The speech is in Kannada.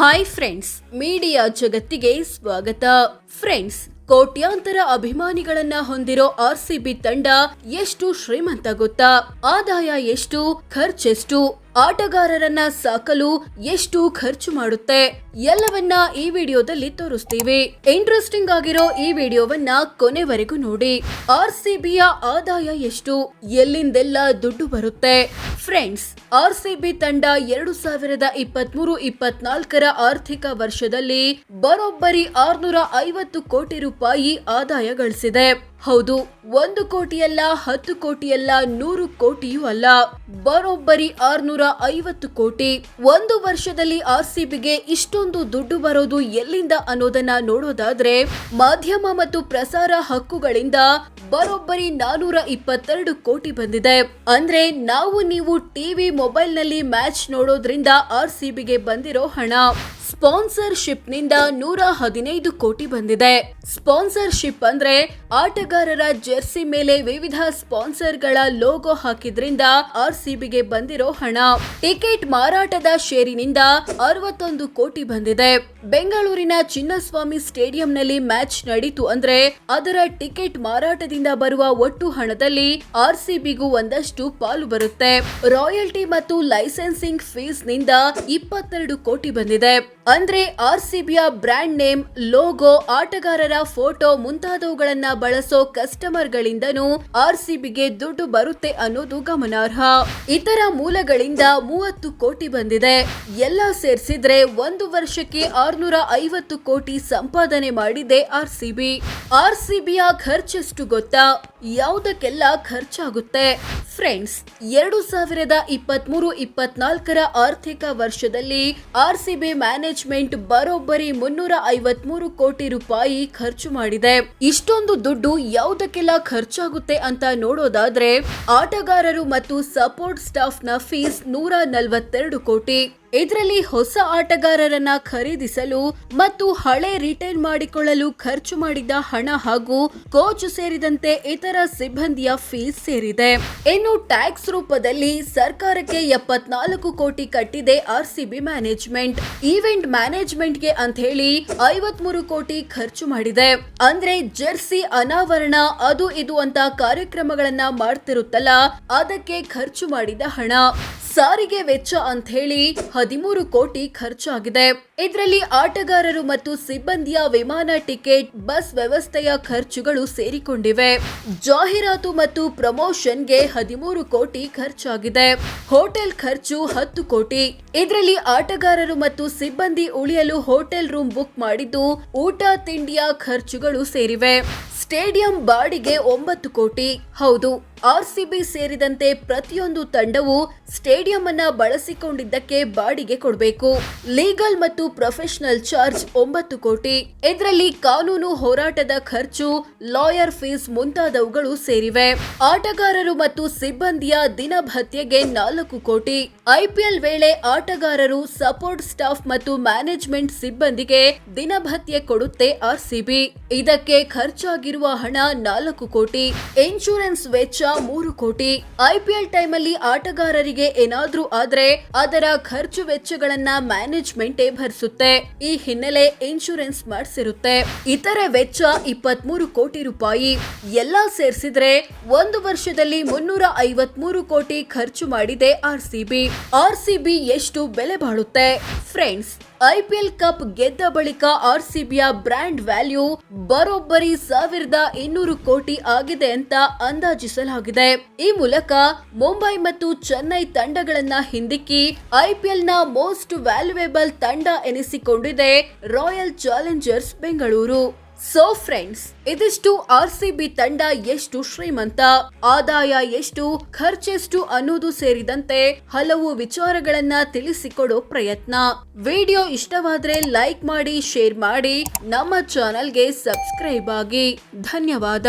ಹಾಯ್ ಫ್ರೆಂಡ್ಸ್ ಮೀಡಿಯಾ ಜಗತ್ತಿಗೆ ಸ್ವಾಗತ. ಫ್ರೆಂಡ್ಸ್ ಕೋಟ್ಯಾಂತರ ಅಭಿಮಾನಿಗಳನ್ನ ಹೊಂದಿರೋ ಆರ್ ಸಿ ಬಿ ತಂಡ ಎಷ್ಟು ಶ್ರೀಮಂತ ಗೊತ್ತಾ? ಆದಾಯ ಎಷ್ಟು, ಖರ್ಚೆಷ್ಟು, ಆಟಗಾರರನ್ನ ಸಾಕಲು ಎಷ್ಟು ಖರ್ಚು ಮಾಡುತ್ತೆ? ಎಲ್ಲವನ್ನ ಈ ವಿಡಿಯೋದಲ್ಲಿ ತೋರಿಸ್ತೀವಿ. ಇಂಟ್ರೆಸ್ಟಿಂಗ್ ಆಗಿರೋ ಈ ವಿಡಿಯೋವನ್ನ ಕೊನೆವರೆಗೂ ನೋಡಿ. ಆರ್ ಸಿ ಬಿಯ ಆದಾಯ ಎಷ್ಟು? ಎಲ್ಲಿಂದೆಲ್ಲ ದುಡ್ಡು ಬರುತ್ತೆ? ಫ್ರೆಂಡ್ಸ್ ಆರ್ ಸಿ ಬಿ ತಂಡ ಎರಡು ಸಾವಿರದ ಇಪ್ಪತ್ಮೂರು, ಇಪ್ಪತ್ನಾಲ್ಕರ ಆರ್ಥಿಕ ವರ್ಷದಲ್ಲಿ ಬರೋಬ್ಬರಿ ಆರ್ನೂರ ಐವತ್ತು ಕೋಟಿ ರೂಪಾಯಿ ಆದಾಯ ಗಳಿಸಿದೆ. ಹೌದು, ಒಂದು ಕೋಟಿಯಲ್ಲ, ಹತ್ತು ಕೋಟಿಯಲ್ಲ, ನೂರು ಕೋಟಿಯೂ ಅಲ್ಲ. ಬರೋಬ್ಬರಿ ಆರ್ನೂರ ಐವತ್ತು ಕೋಟಿ. ಒಂದು ವರ್ಷದಲ್ಲಿ ಆರ್ ಸಿ ಬಿಗೆ ಇಷ್ಟೊಂದು ದುಡ್ಡು ಬರೋದು ಎಲ್ಲಿಂದ ಅನ್ನೋದನ್ನ ನೋಡೋದಾದ್ರೆ ಮಾಧ್ಯಮ ಮತ್ತು ಪ್ರಸಾರ ಹಕ್ಕುಗಳಿಂದ ಬರೋಬ್ಬರಿ ನಾನೂರ ಇಪ್ಪತ್ತೆರಡು ಕೋಟಿ ಬಂದಿದೆ. ಅಂದ್ರೆ ನಾವು ನೀವು ಟಿವಿ ಮೊಬೈಲ್ನಲ್ಲಿ ಮ್ಯಾಚ್ ನೋಡೋದ್ರಿಂದ ಆರ್ ಸಿ ಬಿಗೆ ಬಂದಿರೋ ಹಣ. ಸ್ಪಾನ್ಸರ್ಶಿಪ್ನಿಂದ ನೂರ ಹದಿನೈದು ಕೋಟಿ ಬಂದಿದೆ. ಸ್ಪಾನ್ಸರ್ಶಿಪ್ ಅಂದ್ರೆ ಆಟಗಾರರ ಜೆರ್ಸಿ ಮೇಲೆ ವಿವಿಧ ಸ್ಪಾನ್ಸರ್ಗಳ ಲೋಗೋ ಹಾಕಿದ್ರಿಂದ ಆರ್ ಸಿಬಿಗೆ ಬಂದಿರೋ ಹಣ. ಟಿಕೆಟ್ ಮಾರಾಟದ ಷೇರಿನಿಂದ ಅರವತ್ತೊಂದು ಕೋಟಿ ಬಂದಿದೆ. ಬೆಂಗಳೂರಿನ ಚಿನ್ನಸ್ವಾಮಿ ಸ್ಟೇಡಿಯಂನಲ್ಲಿ ಮ್ಯಾಚ್ ನಡೀತು ಅಂದ್ರೆ ಅದರ ಟಿಕೆಟ್ ಮಾರಾಟದಿಂದ ಬರುವ ಒಟ್ಟು ಹಣದಲ್ಲಿ ಆರ್ ಸಿಬಿಗೂ ಒಂದಷ್ಟು ಪಾಲು ಬರುತ್ತೆ. ರಾಯಲ್ಟಿ ಮತ್ತು ಲೈಸೆನ್ಸಿಂಗ್ ಫೀಸ್ನಿಂದ ಇಪ್ಪತ್ತೆರಡು ಕೋಟಿ ಬಂದಿದೆ. ಅಂದ್ರೆ ಆರ್ ಸಿಬಿಯ ಬ್ರ್ಯಾಂಡ್ ನೇಮ್, ಲೋಗೋ, ಆಟಗಾರರ ಫೋಟೋ ಮುಂತಾದವುಗಳನ್ನ ಬಳಸೋ ಕಸ್ಟಮರ್ ಗಳಿಂದನೂ ಆರ್ ಸಿಬಿಗೆ ದುಡ್ಡು ಬರುತ್ತೆ ಅನ್ನೋದು ಗಮನಾರ್ಹ. ಇತರ ಮೂಲಗಳಿಂದ ಮೂವತ್ತು ಕೋಟಿ ಬಂದಿದೆ. ಎಲ್ಲ ಸೇರಿಸಿದ್ರೆ ಒಂದು ವರ್ಷಕ್ಕೆ ಆರ್ನೂರ ಐವತ್ತು ಕೋಟಿ ಸಂಪಾದನೆ ಮಾಡಿದೆ ಆರ್ ಸಿಬಿ ಆರ್ ಸಿಬಿಯ ಖರ್ಚೆಷ್ಟು ಗೊತ್ತಾ? ಯಾವುದಕ್ಕೆಲ್ಲ ಖರ್ಚಾಗುತ್ತೆ? ಫ್ರೆಂಡ್ಸ್, ಎರಡು ಸಾವಿರದ ಇಪ್ಪತ್ಮೂರು ಇಪ್ಪತ್ನಾಲ್ಕರ ಆರ್ಥಿಕ ವರ್ಷದಲ್ಲಿ ಆರ್ ಸಿಬಿ ಮ್ಯಾನೇಜ್ಮೆಂಟ್ ಬರೋಬ್ಬರಿ ಮುನ್ನೂರ ಐವತ್ಮೂರು ಕೋಟಿ ರೂಪಾಯಿ ಖರ್ಚು ಮಾಡಿದೆ. ಇಷ್ಟೊಂದು ದುಡ್ಡು ಯಾವುದಕ್ಕೆಲ್ಲ ಖರ್ಚಾಗುತ್ತೆ ಅಂತ ನೋಡೋದಾದ್ರೆ, ಆಟಗಾರರು ಮತ್ತು ಸಪೋರ್ಟ್ ಸ್ಟಾಫ್ನ ಫೀಸ್ ನೂರ ನಲವತ್ತೆರಡು ಕೋಟಿ. ಇದರಲ್ಲಿ ಹೊಸ ಆಟಗಾರರನ್ನ ಖರೀದಿಸಲು ಮತ್ತು ಹಳೆ ರಿಟೈನ್ ಮಾಡಿಕೊಳ್ಳಲು ಖರ್ಚು ಮಾಡಿದ ಹಣ ಹಾಗೂ ಕೋಚ್ ಸೇರಿದಂತೆ ಇತರ ಸಿಬ್ಬಂದಿಯ ಫೀಸ್ ಸೇರಿದೆ. ಇನ್ನು ಟ್ಯಾಕ್ಸ್ ರೂಪದಲ್ಲಿ ಸರ್ಕಾರಕ್ಕೆ ಎಪ್ಪತ್ನಾಲ್ಕು ಕೋಟಿ ಕಟ್ಟಿದೆ ಆರ್ಸಿಬಿ ಮ್ಯಾನೇಜ್ಮೆಂಟ್. ಈವೆಂಟ್ ಮ್ಯಾನೇಜ್ಮೆಂಟ್ಗೆ ಅಂತ ಹೇಳಿ ಐವತ್ಮೂರು ಕೋಟಿ ಖರ್ಚು ಮಾಡಿದೆ. ಅಂದ್ರೆ ಜೆರ್ಸಿ ಅನಾವರಣ, ಅದು ಇದು ಅಂತ ಕಾರ್ಯಕ್ರಮಗಳನ್ನ ಮಾಡ್ತಿರುತ್ತಲ್ಲ, ಅದಕ್ಕೆ ಖರ್ಚು ಮಾಡಿದ ಹಣ. ಸಾರಿಗೆ ವೆಚ್ಚ ಅಂತ ಹೇಳಿ ಹದಿಮೂರು ಕೋಟಿ ಖರ್ಚಾಗಿದೆ. ಇದರಲ್ಲಿ ಆಟಗಾರರು ಮತ್ತು ಸಿಬ್ಬಂದಿಯ ವಿಮಾನ ಟಿಕೆಟ್, ಬಸ್ ವ್ಯವಸ್ಥೆಯ ಖರ್ಚುಗಳು ಸೇರಿಕೊಂಡಿವೆ. ಜಾಹೀರಾತು ಮತ್ತು ಪ್ರಮೋಷನ್ಗೆ ಹದಿಮೂರು ಕೋಟಿ ಖರ್ಚಾಗಿದೆ. ಹೋಟೆಲ್ ಖರ್ಚು ಹತ್ತು ಕೋಟಿ. ಇದರಲ್ಲಿ ಆಟಗಾರರು ಮತ್ತು ಸಿಬ್ಬಂದಿ ಉಳಿಯಲು ಹೋಟೆಲ್ ರೂಮ್ ಬುಕ್ ಮಾಡಿದ್ದು ಊಟ ತಿಂಡಿಯ ಖರ್ಚುಗಳು ಸೇರಿವೆ. ಸ್ಟೇಡಿಯಂ ಬಾಡಿಗೆ ಒಂಬತ್ತು ಕೋಟಿ. ಹೌದು ಆರ್ಸಿಬಿ ಸೇರಿದಂತೆ ಪ್ರತಿಯೊಂದು ತಂಡವು ಸ್ಟೇಡಿಯಂ ಅನ್ನ ಬಳಸಿಕೊಂಡಿದ್ದಕ್ಕೆ ಬಾಡಿಗೆ ಕೊಡಬೇಕು. ಲೀಗಲ್ ಮತ್ತು ಪ್ರೊಫೆಷನಲ್ ಚಾರ್ಜ್ ಒಂಬತ್ತು ಕೋಟಿ. ಇದರಲ್ಲಿ ಕಾನೂನು ಹೋರಾಟದ ಖರ್ಚು, ಲಾಯರ್ ಫೀಸ್ ಮುಂತಾದವುಗಳು ಸೇರಿವೆ. ಆಟಗಾರರು ಮತ್ತು ಸಿಬ್ಬಂದಿಯ ದಿನ ಭತ್ಯೆಗೆ ನಾಲ್ಕು ಕೋಟಿ. ಐಪಿಎಲ್ ವೇಳೆ ಆಟಗಾರರು, ಸಪೋರ್ಟ್ ಸ್ಟಾಫ್ ಮತ್ತು ಮ್ಯಾನೇಜ್ಮೆಂಟ್ ಸಿಬ್ಬಂದಿಗೆ ದಿನಭತ್ಯೆ ಕೊಡುತ್ತೆ ಆರ್ಸಿಬಿ. ಇದಕ್ಕೆ ಖರ್ಚಾಗಿರುವ ಹಣ ನಾಲ್ಕು ಕೋಟಿ, ಇನ್ಶೂರೆನ್ಸ್ ವೆಚ್ಚ ಮೂರು ಕೋಟಿ. ಐಪಿಎಲ್ ಟೈಮಲ್ಲಿ ಆಟಗಾರರಿಗೆ ಏನಾದ್ರೂ ಆದ್ರೆ ಅದರ ಖರ್ಚು ವೆಚ್ಚಗಳನ್ನ ಮ್ಯಾನೇಜ್ಮೆಂಟೇ ಭರಿಸುತ್ತೆ. ಈ ಹಿನ್ನೆಲೆ ಇನ್ಶೂರೆನ್ಸ್ ಮಾಡಿಸಿರುತ್ತೆ. ಇತರೆ ವೆಚ್ಚ ಇಪ್ಪತ್ಮೂರು ಕೋಟಿ ರೂಪಾಯಿ. ಎಲ್ಲಾ ಸೇರಿಸಿದ್ರೆ ಒಂದು ವರ್ಷದಲ್ಲಿ ಮುನ್ನೂರ ಐವತ್ಮೂರು ಕೋಟಿ ಖರ್ಚು ಮಾಡಿದೆ ಆರ್ಸಿಬಿ. ಆರ್ಸಿಬಿ ಎಷ್ಟು ಬೆಲೆ ಬಾಳುತ್ತೆ. ಫ್ರೆಂಡ್ಸ್ ಐಪಿಎಲ್ ಕಪ್ ಗೆದ್ದ ಬಳಿಕ ಆರ್ ಸಿಬಿಯ ಬ್ರ್ಯಾಂಡ್ ವ್ಯಾಲ್ಯೂ ಬರೋಬ್ಬರಿ ಸಾವಿರದ ಇನ್ನೂರು ಕೋಟಿ ಆಗಿದೆ ಅಂತ ಅಂದಾಜಿಸಲಾಗಿದೆ. ಈ ಮೂಲಕ ಮುಂಬೈ ಮತ್ತು ಚೆನ್ನೈ ತಂಡಗಳನ್ನ ಹಿಂದಿಕ್ಕಿ ಐಪಿಎಲ್ನ ಮೋಸ್ಟ್ ವ್ಯಾಲ್ಯೂಯೇಬಲ್ ತಂಡ ಎನಿಸಿಕೊಂಡಿದೆ Royal Challengers Bengaluru. So friends ಇದಿಷ್ಟು ಆರ್ ಸಿ ಬಿ ತಂಡ ಎಷ್ಟು ಶ್ರೀಮಂತ, ಆದಾಯ ಎಷ್ಟು, ಖರ್ಚೆಷ್ಟು ಅನ್ನೋದು ಸೇರಿದಂತೆ ಹಲವು ವಿಚಾರಗಳನ್ನ ತಿಳಿಸಿಕೊಡೋ ಪ್ರಯತ್ನ. ವಿಡಿಯೋ ಇಷ್ಟವಾದ್ರೆ ಲೈಕ್ ಮಾಡಿ, ಶೇರ್ ಮಾಡಿ, ನಮ್ಮ ಚಾನೆಲ್ಗೆ ಸಬ್ಸ್ಕ್ರೈಬ್ ಆಗಿ. ಧನ್ಯವಾದ.